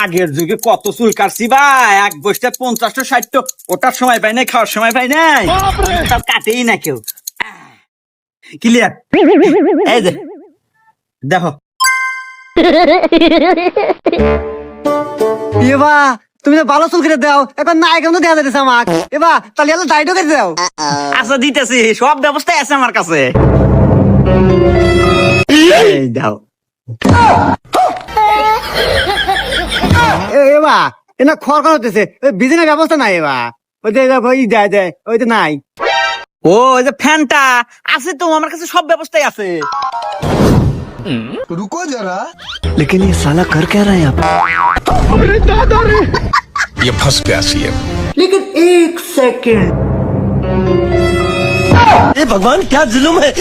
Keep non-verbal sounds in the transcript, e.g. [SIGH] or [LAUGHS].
আগের যুগে কত চুল কাটছি ভাই? এক বসতে পঞ্চাশটা ষাটটা। ওটার সময় পাই নাই খাওয়ার সময় পাই নাই। তাও কাটেই না কেউ। ক্লিয়ার [LAUGHS] এই যে। দেখো। [LAUGHS] এবা তুমি তো ভালো চুল কেটে দাও। এখন না এখন তো দেওয়া যাচ্ছে আমাক এবা তাহলে এলো দাইটো কেটে দাও। আচ্ছা দিতেছি। সব ব্যবস্থাই আছে আমার কাছে। এই দাও। এবা এনা খড় খড় হতেছে বিজনেস ব্যবস্থা নাই এবা ওই যে ওই দেয় দেয় ওই তো নাই ও ওই যে ফ্যানটা আছে তো আমার কাছে সব ব্যবস্থাই আছে रुको जरा लेकिन ये साला कर क्या रहा है यहाँ ये फंस गया सीएम लेकिन एक सेकंड भगवान क्या जुलुम है